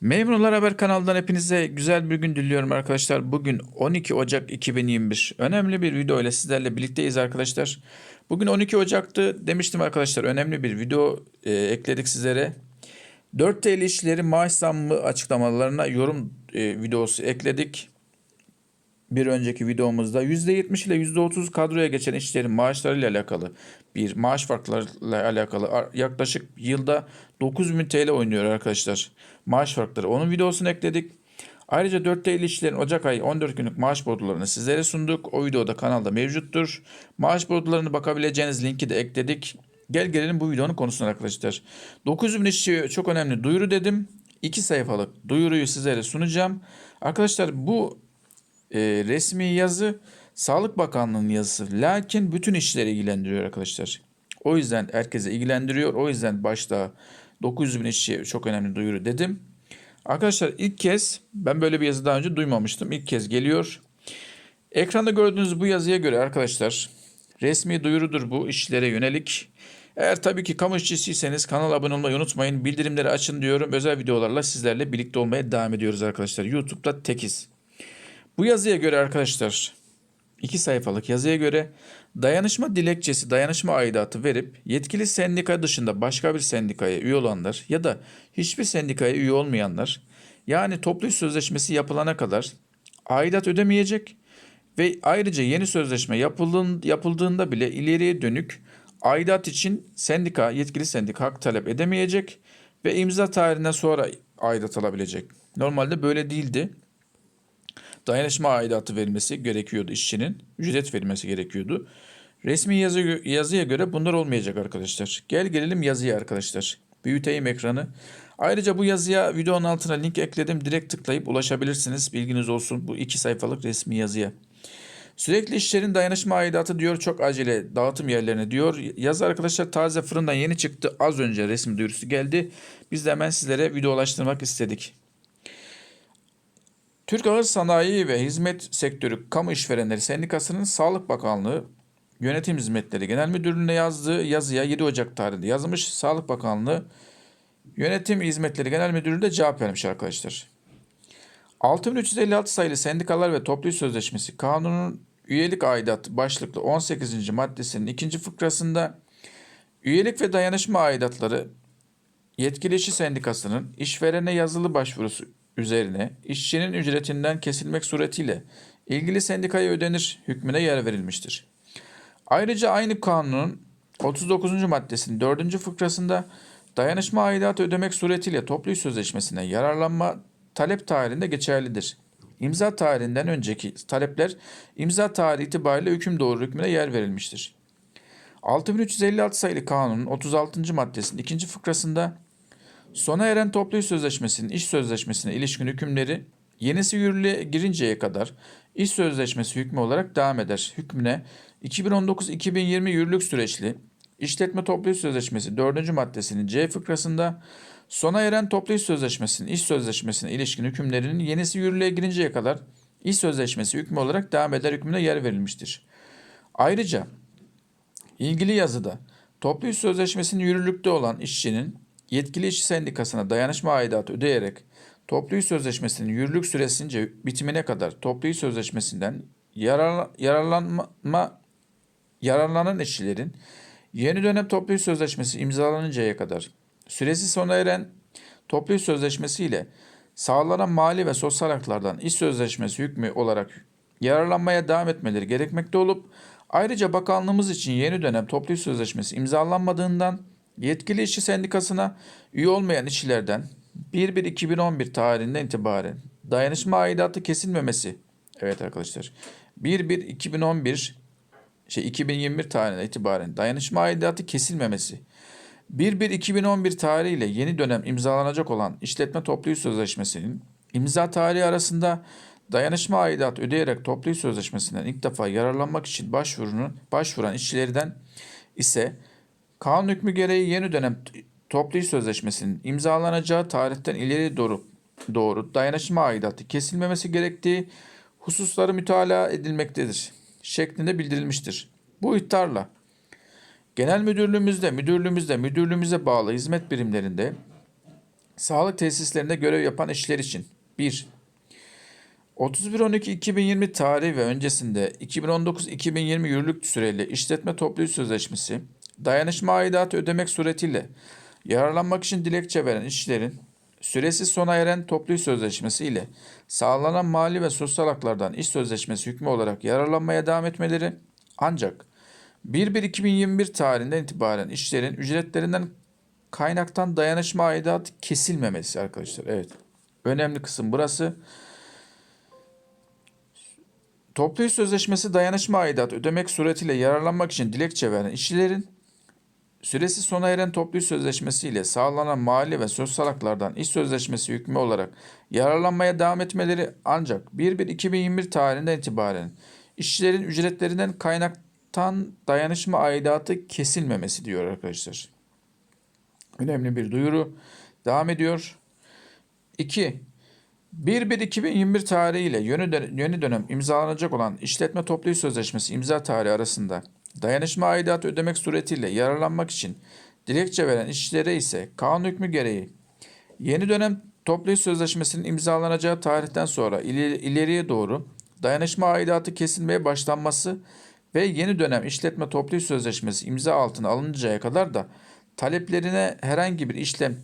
Memnunlar Haber kanalından hepinize güzel bir gün diliyorum arkadaşlar. Bugün 12 Ocak 2021. Önemli bir video ile sizlerle birlikteyiz arkadaşlar. Bugün 12 Ocak'tı demiştim arkadaşlar. Önemli bir video e, ekledik sizlere. 4 TL işçileri maaş zammı açıklamalarına yorum e, videosu ekledik. Bir önceki videomuzda %70 ile %30 kadroya geçen işçilerin maaşlarıyla alakalı bir maaş farklarıyla alakalı yaklaşık yılda 9000 TL oynuyor arkadaşlar. Maaş farkları. Onun videosunu ekledik. Ayrıca 4 TL işçilerin Ocak ayı 14 günlük maaş bordrolarını sizlere sunduk. O videoda kanalda mevcuttur. Maaş bordrolarını bakabileceğiniz linki de ekledik. Gel gelelim bu videonun konusuna arkadaşlar. 9000 işçi çok önemli duyuru dedim. 2 sayfalık duyuruyu sizlere sunacağım. Arkadaşlar bu e, resmi yazı Sağlık Bakanlığı'nın yazısı. Lakin bütün işleri ilgilendiriyor arkadaşlar. O yüzden herkese ilgilendiriyor. O yüzden başta 900 bin işçiye çok önemli duyuru dedim. Arkadaşlar ilk kez ben böyle bir yazı daha önce duymamıştım. İlk kez geliyor. Ekranda gördüğünüz bu yazıya göre arkadaşlar resmi duyurudur bu işçilere yönelik. Eğer tabii ki kamu işçisiyseniz kanala abone olmayı unutmayın. Bildirimleri açın diyorum. Özel videolarla sizlerle birlikte olmaya devam ediyoruz arkadaşlar. YouTube'da tekiz. Bu yazıya göre arkadaşlar iki sayfalık yazıya göre dayanışma dilekçesi dayanışma aidatı verip yetkili sendika dışında başka bir sendikaya üye olanlar ya da hiçbir sendikaya üye olmayanlar yani toplu sözleşmesi yapılana kadar aidat ödemeyecek ve ayrıca yeni sözleşme yapıldığın- yapıldığında bile ileriye dönük aidat için sendika yetkili sendika hak talep edemeyecek ve imza tarihinden sonra aidat alabilecek. Normalde böyle değildi dayanışma aidatı verilmesi gerekiyordu işçinin. Ücret verilmesi gerekiyordu. Resmi yazı, yazıya göre bunlar olmayacak arkadaşlar. Gel gelelim yazıya arkadaşlar. Büyüteyim ekranı. Ayrıca bu yazıya videonun altına link ekledim. Direkt tıklayıp ulaşabilirsiniz. Bilginiz olsun bu iki sayfalık resmi yazıya. Sürekli işlerin dayanışma aidatı diyor çok acele dağıtım yerlerine diyor. Yazı arkadaşlar taze fırından yeni çıktı. Az önce resmi duyurusu geldi. Biz de hemen sizlere video ulaştırmak istedik. Türk Ağır Sanayi ve Hizmet Sektörü Kamu İşverenleri Sendikası'nın Sağlık Bakanlığı Yönetim Hizmetleri Genel Müdürlüğü'ne yazdığı yazıya 7 Ocak tarihinde yazılmış. Sağlık Bakanlığı Yönetim Hizmetleri Genel Müdürlüğü cevap vermiş arkadaşlar. 6356 sayılı Sendikalar ve Toplu Sözleşmesi Kanunu'nun üyelik aidatı başlıklı 18. maddesinin ikinci fıkrasında üyelik ve dayanışma aidatları yetkili işçi sendikasının işverene yazılı başvurusu üzerine işçinin ücretinden kesilmek suretiyle ilgili sendikaya ödenir hükmüne yer verilmiştir. Ayrıca aynı kanunun 39. maddesinin 4. fıkrasında dayanışma aidatı ödemek suretiyle toplu iş sözleşmesine yararlanma talep tarihinde geçerlidir. İmza tarihinden önceki talepler imza tarihi itibariyle hüküm doğru hükmüne yer verilmiştir. 6356 sayılı kanunun 36. maddesinin 2. fıkrasında Sona eren toplu iş sözleşmesinin iş sözleşmesine ilişkin hükümleri yenisi yürürlüğe girinceye kadar iş sözleşmesi hükmü olarak devam eder. Hükmüne 2019-2020 yürürlük süreçli işletme toplu iş sözleşmesi 4. maddesinin C fıkrasında sona eren toplu iş sözleşmesinin iş sözleşmesine ilişkin hükümlerinin yenisi yürürlüğe girinceye kadar iş sözleşmesi hükmü olarak devam eder hükmüne yer verilmiştir. Ayrıca ilgili yazıda toplu iş sözleşmesinin yürürlükte olan işçinin yetkili işçi sendikasına dayanışma aidatı ödeyerek toplu iş sözleşmesinin yürürlük süresince bitimine kadar toplu iş sözleşmesinden yarar, yararlanma yararlanan işçilerin yeni dönem toplu iş sözleşmesi imzalanıncaya kadar süresi sona eren toplu iş sözleşmesi ile sağlanan mali ve sosyal haklardan iş sözleşmesi hükmü olarak yararlanmaya devam etmeleri gerekmekte olup ayrıca bakanlığımız için yeni dönem toplu iş sözleşmesi imzalanmadığından yetkili işçi sendikasına üye olmayan işçilerden 1-1-2011 tarihinden itibaren dayanışma aidatı kesilmemesi evet arkadaşlar 1-1-2011 şey 2021 tarihinden itibaren dayanışma aidatı kesilmemesi 1-1-2011 tarihiyle yeni dönem imzalanacak olan işletme toplu sözleşmesinin imza tarihi arasında dayanışma aidatı ödeyerek toplu sözleşmesinden ilk defa yararlanmak için başvurunun başvuran işçilerden ise kanun hükmü gereği yeni dönem toplu iş sözleşmesinin imzalanacağı tarihten ileri doğru, doğru dayanışma aidatı kesilmemesi gerektiği hususları mütalaa edilmektedir şeklinde bildirilmiştir. Bu ihtarla Genel müdürlüğümüzde, müdürlüğümüzde, müdürlüğümüze bağlı hizmet birimlerinde Sağlık tesislerinde görev yapan işçiler için 1. 31.12.2020 tarihi ve öncesinde 2019-2020 yürürlük süreyle işletme toplu sözleşmesi, dayanışma aidatı ödemek suretiyle yararlanmak için dilekçe veren işçilerin süresiz sona eren toplu sözleşmesi ile sağlanan mali ve sosyal haklardan iş sözleşmesi hükmü olarak yararlanmaya devam etmeleri ancak 1-1-2021 tarihinden itibaren işçilerin ücretlerinden kaynaktan dayanışma aidatı kesilmemesi arkadaşlar. Evet. Önemli kısım burası. Toplu iş sözleşmesi dayanışma aidatı ödemek suretiyle yararlanmak için dilekçe veren işçilerin süresi sona eren toplu iş sözleşmesi ile sağlanan mali ve sosyal haklardan iş sözleşmesi hükmü olarak yararlanmaya devam etmeleri ancak 1-1-2021 tarihinden itibaren işçilerin ücretlerinden kaynaktan dayanışma aidatı kesilmemesi diyor arkadaşlar. Önemli bir duyuru. Devam ediyor. 2. 1-1-2021 tarihiyle yeni, dönem, imzalanacak olan işletme toplu iş sözleşmesi imza tarihi arasında dayanışma aidatı ödemek suretiyle yararlanmak için dilekçe veren işçilere ise kanun hükmü gereği yeni dönem toplu iş sözleşmesinin imzalanacağı tarihten sonra ileri- ileriye doğru dayanışma aidatı kesilmeye başlanması ve yeni dönem işletme toplu iş sözleşmesi imza altına alıncaya kadar da taleplerine herhangi bir işlem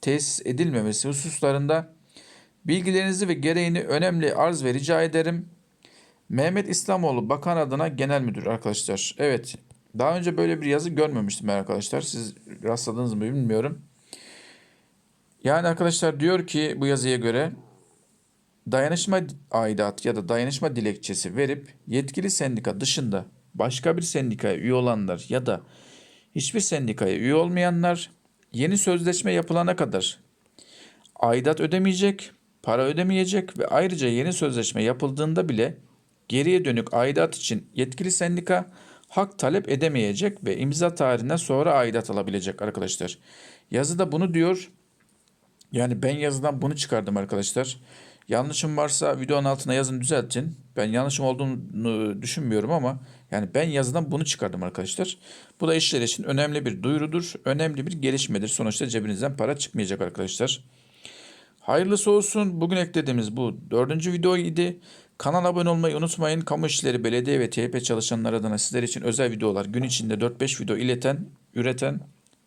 tesis edilmemesi hususlarında bilgilerinizi ve gereğini önemli arz ve rica ederim. Mehmet İslamoğlu Bakan adına genel müdür arkadaşlar. Evet daha önce böyle bir yazı görmemiştim arkadaşlar. Siz rastladınız mı bilmiyorum. Yani arkadaşlar diyor ki bu yazıya göre dayanışma aidat ya da dayanışma dilekçesi verip yetkili sendika dışında başka bir sendikaya üye olanlar ya da hiçbir sendikaya üye olmayanlar yeni sözleşme yapılana kadar aidat ödemeyecek, para ödemeyecek ve ayrıca yeni sözleşme yapıldığında bile geriye dönük aidat için yetkili sendika hak talep edemeyecek ve imza tarihinden sonra aidat alabilecek arkadaşlar. Yazıda bunu diyor. Yani ben yazıdan bunu çıkardım arkadaşlar. Yanlışım varsa videonun altına yazın düzeltin. Ben yanlışım olduğunu düşünmüyorum ama yani ben yazıdan bunu çıkardım arkadaşlar. Bu da işler için önemli bir duyurudur. Önemli bir gelişmedir. Sonuçta cebinizden para çıkmayacak arkadaşlar. Hayırlısı olsun. Bugün eklediğimiz bu dördüncü video idi. Kanala abone olmayı unutmayın. Kamu işleri, belediye ve TYP çalışanlar adına sizler için özel videolar gün içinde 4-5 video ileten, üreten,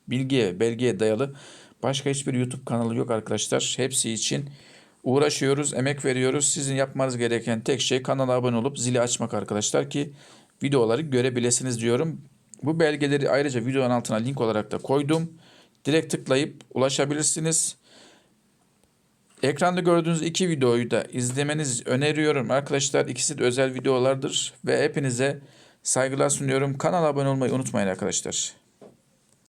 bilgiye, belgeye dayalı başka hiçbir YouTube kanalı yok arkadaşlar. Hepsi için uğraşıyoruz, emek veriyoruz. Sizin yapmanız gereken tek şey kanala abone olup zili açmak arkadaşlar ki videoları görebilirsiniz diyorum. Bu belgeleri ayrıca videonun altına link olarak da koydum. Direkt tıklayıp ulaşabilirsiniz. Ekranda gördüğünüz iki videoyu da izlemenizi öneriyorum arkadaşlar. İkisi de özel videolardır ve hepinize saygılar sunuyorum. Kanala abone olmayı unutmayın arkadaşlar.